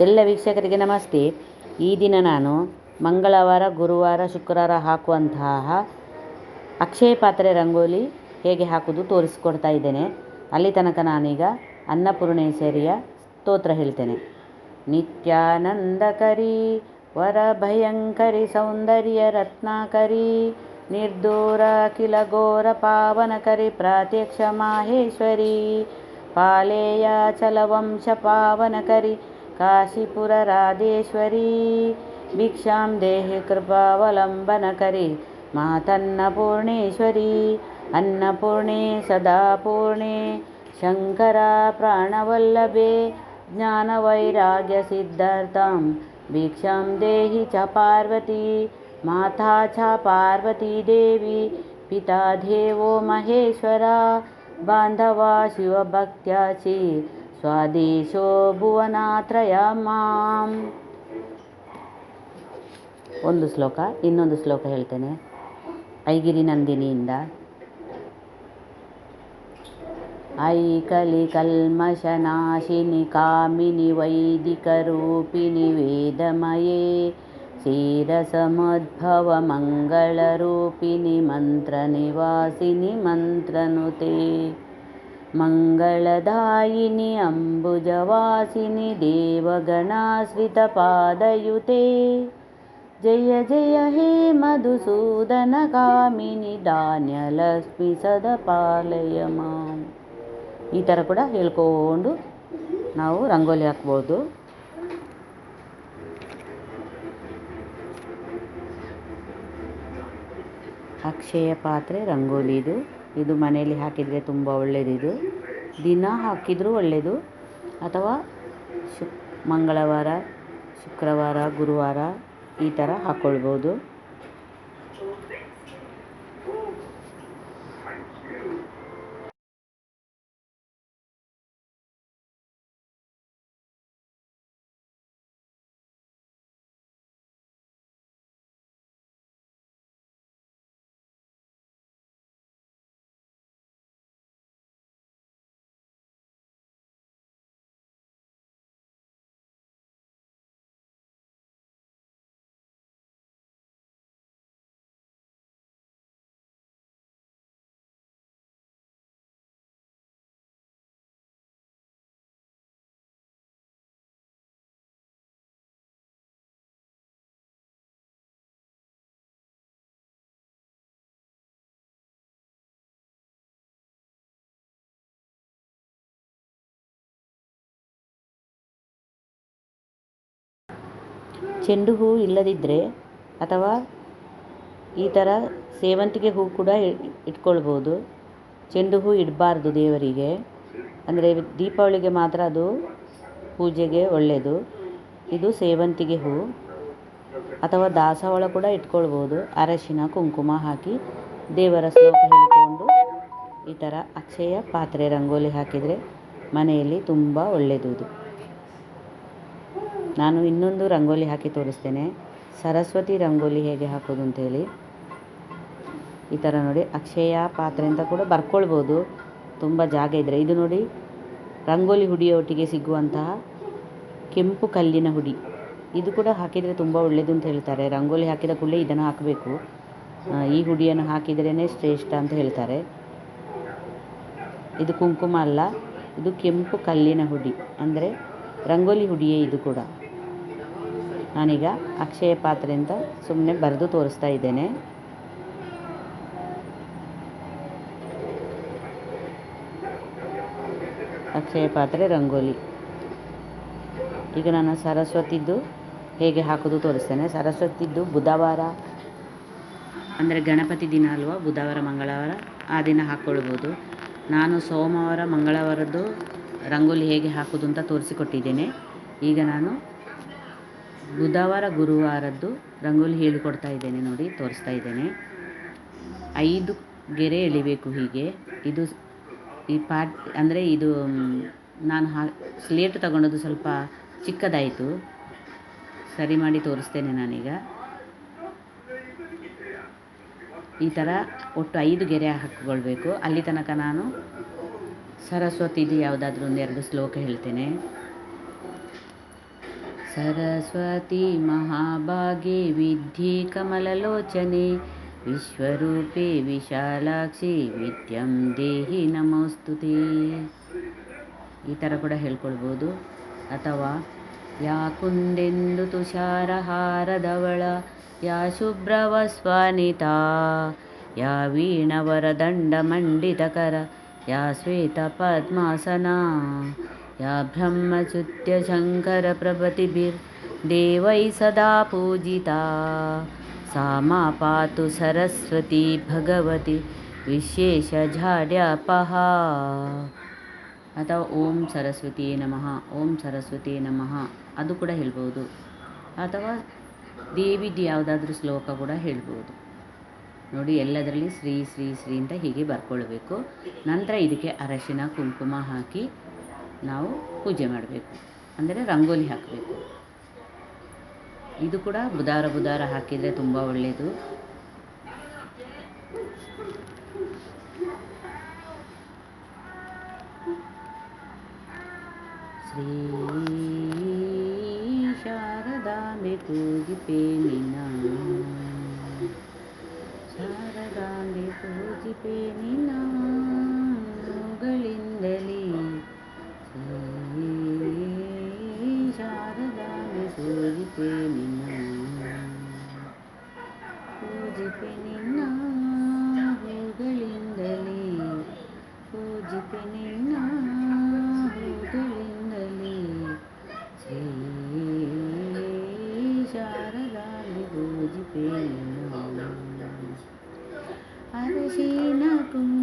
ಎಲ್ಲ ವೀಕ್ಷಕರಿಗೆ ನಮಸ್ತೆ. ಈ ದಿನ ನಾನು ಮಂಗಳವಾರ, ಗುರುವಾರ, ಶುಕ್ರವಾರ ಹಾಕುವಂತಹ ಅಕ್ಷಯ ಪಾತ್ರೆ ರಂಗೋಲಿ ಹೇಗೆ ಹಾಕೋದು ತೋರಿಸ್ಕೊಡ್ತಾ ಇದ್ದೇನೆ. ಅಲ್ಲಿ ತನಕ ನಾನೀಗ ಅನ್ನಪೂರ್ಣೇಶ್ವರಿಯ ಸ್ತೋತ್ರ ಹೇಳ್ತೇನೆ. ನಿತ್ಯಾನಂದಕರಿ ವರ ಭಯಂಕರಿ, ಸೌಂದರ್ಯ ರತ್ನಾಕರಿ, ನಿರ್ದೂರ ಕಿಲ ಘೋರ ಪಾವನಕರಿ ಪ್ರಾತ್ಯಕ್ಷ ಮಾಹೇಶ್ವರಿ, ಪಾಲೇಯ ಚಲವಂಶ ಪಾವನಕರಿ काशीपुरराधेश्वरी भिक्षां देहि कृपावलम्बनकरी मान्नपूर्णेश्वरी अन्नपूर्णे सदा पूर्णे शङ्करा प्राणवल्लभे ज्ञानवैराग्यसिद्धं भिक्षां देहि च पार्वती माता च पार्वती देवी पिता देवो महेश्वरा बान्धवा शिवभक्त्या च ಸ್ವಾದೇಶೋ ಭುವನಾತ್ರಯ ಮಾಂ. ಒಂದು ಶ್ಲೋಕ, ಇನ್ನೊಂದು ಶ್ಲೋಕ ಹೇಳ್ತೇನೆ. ಐಗಿರಿ ನಂದಿನಿಯಿಂದ. ಐಕಲಿ ಕಲ್ಮಶನಾಶಿನಿ ಕಾಮಿನಿ ವೈದಿಕರೂಪಿಣಿ ವೇದಮಯೇ. ಕ್ಷೀರಸಮದ್ಭವ ಮಂಗಳರೂಪಿಣಿ ಮಂತ್ರನಿವಾಸಿನಿ ಮಂತ್ರನುತೆ. ಮಂಗಳದಾಯಿನಿ ಅಂಬುಜವಾಸಿನಿ ದೇವಗಣಾಶ್ರಿತಪಾದಯುತೆ ಜಯ ಜಯ ಹೇ ಮಧುಸೂದನ ಕಾಮಿನಿ ಧಾನ್ಯಲಕ್ಷ್ಮಿ ಸದಪಾಲಯ ಮಾಂ ಈ ಥರ ಕೂಡ ಹೇಳ್ಕೊಂಡು ನಾವು ರಂಗೋಲಿ ಹಾಕ್ಬೋದು. ಅಕ್ಷಯ ಪಾತ್ರೆ ರಂಗೋಲಿ ಇದು ಮನೆಯಲ್ಲಿ ಹಾಕಿದರೆ ತುಂಬ ಒಳ್ಳೆಯದಿದು ದಿನ ಹಾಕಿದರೂ ಒಳ್ಳೆಯದು ಅಥವಾ ಶುಕ್ ಮಂಗಳವಾರ, ಶುಕ್ರವಾರ, ಗುರುವಾರ ಈ ಥರ ಹಾಕ್ಕೊಳ್ಬೋದು ಚೆಂಡು ಹೂ ಇಲ್ಲದಿದ್ದರೆ ಅಥವಾ ಈ ಥರ ಸೇವಂತಿಗೆ ಹೂ ಕೂಡ ಇಟ್ಕೊಳ್ಬೋದು. ಚೆಂಡು ಹೂ ಇಡಬಾರ್ದು ದೇವರಿಗೆ. ಅಂದರೆ ದೀಪಾವಳಿಗೆ ಮಾತ್ರ ಅದು ಪೂಜೆಗೆ ಒಳ್ಳೆಯದು ಇದು ಸೇವಂತಿಗೆ ಹೂ. ಅಥವಾ ದಾಸವಾಳ ಕೂಡ ಇಟ್ಕೊಳ್ಬೋದು. ಅರಶಿನ, ಕುಂಕುಮ ಹಾಕಿ ದೇವರ ಶ್ಲೋಕ ಹೇಳಿಕೊಂಡು ಈ ಥರ ಅಕ್ಷಯ ಪಾತ್ರೆ ರಂಗೋಲಿ ಹಾಕಿದರೆ ಮನೆಯಲ್ಲಿ ತುಂಬ ಒಳ್ಳೆಯದು ಇದು. ನಾನು ಇನ್ನೊಂದು ರಂಗೋಲಿ ಹಾಕಿ ತೋರಿಸ್ತೇನೆ. ಸರಸ್ವತಿ ರಂಗೋಲಿ ಹೇಗೆ ಹಾಕೋದು ಅಂತೇಳಿ. ಈ ಥರ ನೋಡಿ. ಅಕ್ಷಯ ಪಾತ್ರೆ ಅಂತ ಕೂಡ ಬರ್ಕೊಳ್ಬೋದು. ತುಂಬ ಜಾಗ ಇದ್ದರೆ ಇದು ನೋಡಿ, ರಂಗೋಲಿ ಹುಡಿಯೊಟ್ಟಿಗೆ ಸಿಗುವಂತಹ ಕೆಂಪು ಕಲ್ಲಿನ ಹುಡಿ. ಇದು ಕೂಡ ಹಾಕಿದರೆ ತುಂಬ ಒಳ್ಳೆಯದು ಅಂತ ಹೇಳ್ತಾರೆ. ರಂಗೋಲಿ ಹಾಕಿದ ಕೂಡಲೇ ಇದನ್ನು ಹಾಕಬೇಕು. ಈ ಹುಡಿಯನ್ನು ಹಾಕಿದ್ರೇ ಶ್ರೇಷ್ಠ ಅಂತ ಹೇಳ್ತಾರೆ. ಇದು ಕುಂಕುಮ ಅಲ್ಲ, ಇದು ಕೆಂಪು ಕಲ್ಲಿನ ಹುಡಿ. ಅಂದರೆ ರಂಗೋಲಿ ಹುಡಿಯೇ ಇದು ಕೂಡ. ನಾನೀಗ ಅಕ್ಷಯ ಪಾತ್ರೆ ಅಂತ ಸುಮ್ಮನೆ ಬರೆದು ತೋರಿಸ್ತಾ ಇದ್ದೇನೆ. ಅಕ್ಷಯ ಪಾತ್ರೆ ರಂಗೋಲಿ. ಈಗ ನಾನು ಸರಸ್ವತಿದ್ದು ಹೇಗೆ ಹಾಕೋದು ತೋರಿಸ್ತೇನೆ. ಸರಸ್ವತಿದ್ದು ಬುಧವಾರ, ಅಂದರೆ ಗಣಪತಿ ದಿನ ಅಲ್ವಾ? ಬುಧವಾರ, ಮಂಗಳವಾರ ಆ ದಿನ ಹಾಕ್ಕೊಳ್ಬೋದು. ನಾನು ಸೋಮವಾರ, ಮಂಗಳವಾರದ್ದು ರಂಗೋಲಿ ಹೇಗೆ ಹಾಕೋದು ಅಂತ ತೋರಿಸಿಕೊಟ್ಟಿದ್ದೇನೆ. ಈಗ ನಾನು ಬುಧವಾರ ಗುರುವಾರದ್ದು ರಂಗೋಲಿ ಹೇಳಿಕೊಡ್ತಾ ಇದ್ದೇನೆ ನೋಡಿ, ತೋರಿಸ್ತಾ ಇದ್ದೇನೆ. ಐದು ಗೆರೆ ಎಳಿಬೇಕು ಹೀಗೆ. ಇದು ಈ ಪಾಟ್ ಅಂದರೆ ಇದು ನಾನು ಹಾ, ಸ್ಲೇಟ್ ತಗೊಂಡದ್ದು ಸ್ವಲ್ಪ ಚಿಕ್ಕದಾಯಿತು. ಸರಿ ಮಾಡಿ ತೋರಿಸ್ತೇನೆ ನಾನೀಗ. ಈ ಥರ ಒಟ್ಟು ಐದು ಗೆರೆ ಹಾಕಿಕೊಳ್ಬೇಕು. ಅಲ್ಲಿ ತನಕ ನಾನು ಸರಸ್ವತಿದು ಯಾವುದಾದ್ರೂ ಒಂದೆರಡು ಶ್ಲೋಕ ಹೇಳ್ತೇನೆ. ಸರಸ್ವತಿ ಮಹಾಭಾಗೆ ವಿದ್ಧಿ ಕಮಲಲೋಚನೆ. विश्वरूपे ವಿಶಾಲಾಕ್ಷಿ ವಿದ್ಯಂ ದೇಹಿ ನಮೋಸ್ತುತಿ. ಈ ಥರ ಕೂಡ ಹೇಳ್ಕೊಳ್ಬೋದು. ಅಥವಾ, ಯಾ ಕುಂದೆಂದು ತುಷಾರಹಾರದವಳ, ಯಾ ಶುಭ್ರವಸ್ವಾನಿತಾ, ಯಾ ವೀಣವರ ದಂಡ ಮಂಡಿತಕರ ಯಾ ಶ್ವೇತ ಪದ್ಮಾಸನ ಯಾ ಬ್ರಹ್ಮಚ್ಯುತ್ಯ ಶಂಕರ ಪ್ರಭೃತಿಭಿರ್ದೇವೈ ಸದಾ ಪೂಜಿತಾ सा मा पातु सरस्वती ಭಗವತಿ ವಿಶೇಷ ಝಾಡ್ಯಪಹ ಅಥವಾ ಓಂ ಸರಸ್ವತಿ ನಮಃ ಓಂ ಸರಸ್ವತಿ ನಮಃ ಅದು ಕೂಡ ಹೇಳ್ಬೋದು ಅಥವಾ ದೇವಿದು ಯಾವುದಾದ್ರೂ ಶ್ಲೋಕ ಕೂಡ ಹೇಳ್ಬೋದು ನೋಡಿ ಎಲ್ಲದರಲ್ಲಿ ಶ್ರೀ ಶ್ರೀ ಶ್ರೀ ಅಂತ ಹೀಗೆ ಬರ್ಕೊಳ್ಬೇಕು ನಂತರ ಇದಕ್ಕೆ ಅರಶಿನ ಕುಂಕುಮ ಹಾಕಿ ನಾವು ಪೂಜೆ ಮಾಡಬೇಕು. ಅಂದರೆ ರಂಗೋಲಿ ಹಾಕಬೇಕು. ಇದು ಕೂಡ ಬುಧಾರ ಬುಧಾರ ಹಾಕಿದರೆ ತುಂಬ ಒಳ್ಳೆಯದು ಶ್ರೀ ಶಾರದಾಂಬೆ ಪೂಜಿಪೆ ನಿನ್ನ ಶಾರದಾಂಬೆ ಪೂಜಿಪೆ ನಿನ್ನ ಪೂಜಿಪೆ ನಿನ್ನ ಪೂಜಿಪೆ ನಿನ್ನ ಹೂಗಳಿಂದಲೇ ಪೂಜಿಪೆ ನಿನ್ನ ಹೂಗಳಿಂದಲೇ ಶ್ರೀ ಶಾರದಾಂಬೆ ಪೂಜಿಪೆ ನಿನ್ನ ಅರಶಿನ ಕುಂಕುಮ